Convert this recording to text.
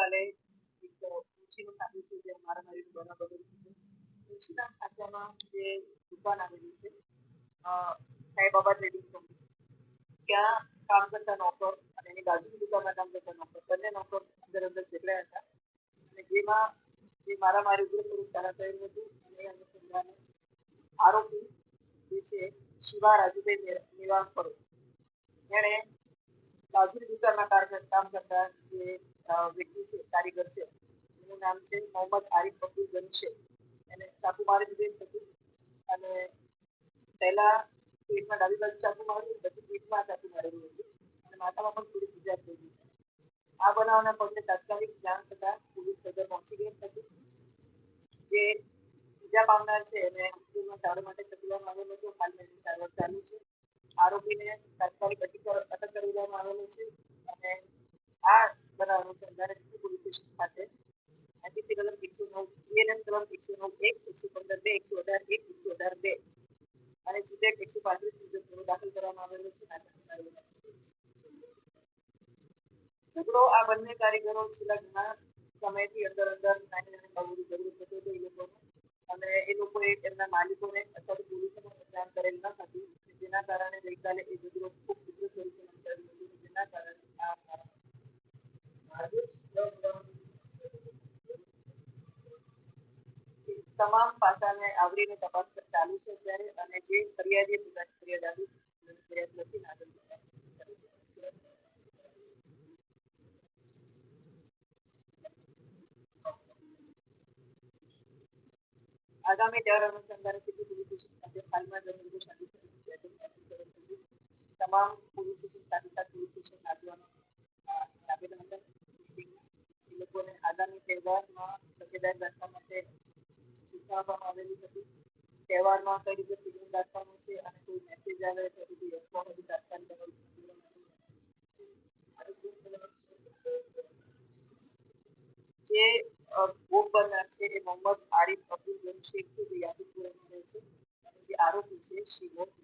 ગઈકાલે એક તુલસીનું ખાતું છે જે મારામારીનું બનાવ બનેલું તુલસીના ખાતામાં જે દુકાન આવેલી છે સાંઈ બાબા ટ્રેડિંગ કંપની. ત્યાં કામ કરતા નોકર અને એની બાજુની દુકાનમાં કામ કરતા નોકર, બંને નોકર અંદર અંદર છેતરાયા હતા, અને જેમાં, જે મારા મારી ઉપર સ્વરૂપ તારા થયેલું હતું અને અનુસંધાને આરોપી જે છે, શિવા રાજુભાઈ નિવાસ પડે એણે બાજુની દુકાનમાં કામ કરતા જે વ્યક્તિ છે, કારીગર છે. એનું નામ છે મોહમ્મદ આરિફ અબ્દુલ ગની છે. એને ચાકુ મારી દીધી હતી. અને પહેલા પેટમાં ડાબી બાજુ ચાકુ મારી પછી પેટમાં ચાકુ મારેલું હતું. અને માથામાં પણ થોડી ઇજા થઈ ગઈ આ બનાવના પગલે તાત્કાલિક જાણ થતા પોલીસ સદર પહોંચી ગઈ હતી. જે બીજા પામનાર છે એને હોસ્પિટલમાં સારવાર માટે ખસેડવામાં આવેલો હતો. હાલ સારવાર ચાલુ છે. આરોપીને તાત્કાલિક અટક કર- અટક કરી લેવામાં આવેલો છે અને આ બનાવ અનુસંધાને સિટી પોલીસ સ્ટેશન ખાતે આઈપીસી કલમ એકસો નવ બીએનએસ કલમ એકસો નવ એક એકસો પંદર બે એકસો અઢાર એક એકસો અઢાર બે અને સીધેક એકસો પાંત્રીસ મુજબ ગુનો દાખલ કરવામાં આવેલો છે. ઝઘડો આ બંને કારીગરો છેલ્લા ઘણા સમયથી અંદર અંદર નાની નાની બાબતો ઝઘડો થતો હતો એ લોકોનો અને એ લોકોએ એમના માલિકોને અથવા પોલીસોને જાણ કરેલ ન હતી જેના કારણે ગઈકાલે એ ઝઘડો ખૂબ ઉગ્ર સ્વરૂપે તમામ પાસાને આવરીને તપાસ ચાલુ છે અત્યારે અને જે ફરિયાદી ફરિયાદ આવી ફરિયાદ લખીને આગળ. આગામી દર અનુસંધાને ખાતે હાલમાં જમીન. તમામ પોલીસ સ્ટેશન સાથે સાથે પોલીસ સ્ટેશન આગેવાનો અ, અભિનંદન એ લોકોને આગામી તહેવારમાં કઈ રીતે અને કોઈ મેસેજ આવે જે ભોગ બનનાર છે એ મોહમ્મદ આરિફ અબ્દુલ ગન શેખ છે જે છે. અને જે આરોપી છે, શિવા.